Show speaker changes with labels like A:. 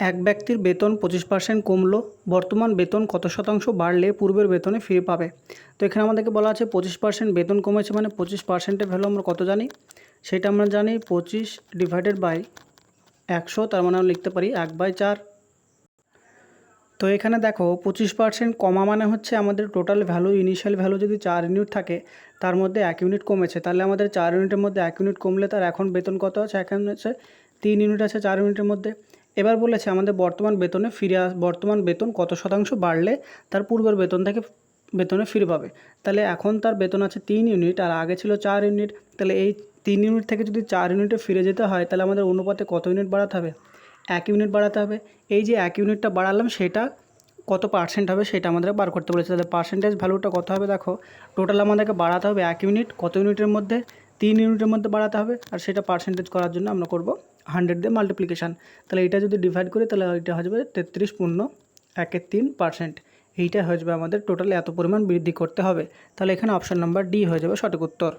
A: এক ব্যক্তির বেতন পঁচিশ পার্সেন্ট কমলো, বর্তমান বেতন কত শতাংশ বাড়লে পূর্বের বেতনে ফিরে পাবে? তো এখানে আমাদেরকে বলা আছে পঁচিশ পার্সেন্ট বেতন কমেছে মানে পঁচিশ পার্সেন্টের ভ্যালু আমরা কত জানি? সেটা আমরা জানি পঁচিশ ডিভাইডেড বাই একশো, তার মানে আমরা লিখতে পারি এক বাই চার। তো এখানে দেখো পঁচিশ পার্সেন্ট কমা মানে হচ্ছে আমাদের টোটাল ভ্যালু ইনিশিয়াল ভ্যালু যদি চার ইউনিট থাকে, তার মধ্যে এক ইউনিট কমেছে। তাহলে আমাদের চার ইউনিটের মধ্যে এক ইউনিট কমলে তার এখন বেতন কত আছে? এখন হচ্ছে তিন ইউনিট আছে চার ইউনিটের মধ্যে। এবার বলেছে আমাদের বর্তমান বেতনে ফিরে বর্তমান বেতন কত শতাংশ বাড়লে তার পূর্বের বেতন থেকে বেতনে ফিরে পাবে। তাহলে এখন তার বেতন আছে তিন ইউনিট আর আগে ছিল চার ইউনিট। তাহলে এই তিন ইউনিট থেকে যদি চার ইউনিটে ফিরে যেতে হয়, তাহলে আমাদের অনুপাতে কত ইউনিট বাড়াতে হবে? এক ইউনিট বাড়াতে হবে। এই যে এক ইউনিটটা বাড়ালাম, সেটা কত পার্সেন্ট হবে সেটা আমাদের বার করতে বলেছে। তাহলে পার্সেন্টেজ ভ্যালুটা কত হবে দেখো? টোটাল আমাদেরকে বাড়াতে হবে এক ইউনিট। কত ইউনিটের মধ্যে? তিন ইউনিটের মধ্যে বাড়াতে হবে আর সেটা পার্সেন্টেজ করার জন্য আমরা করব হান্ড্রেড দিয়ে মাল্টিপ্লিকেশান তাহলে এটা যদি ডিভাইড করি, তাহলে এটা হয়ে যাবে তেত্রিশ পূর্ণ একের তিন পার্সেন্ট এইটা হয়ে যাবে আমাদের টোটাল এত পরিমাণ বৃদ্ধি করতে হবে। তাহলে এখানে অপশান নাম্বার ডি হয়ে যাবে সঠিক উত্তর।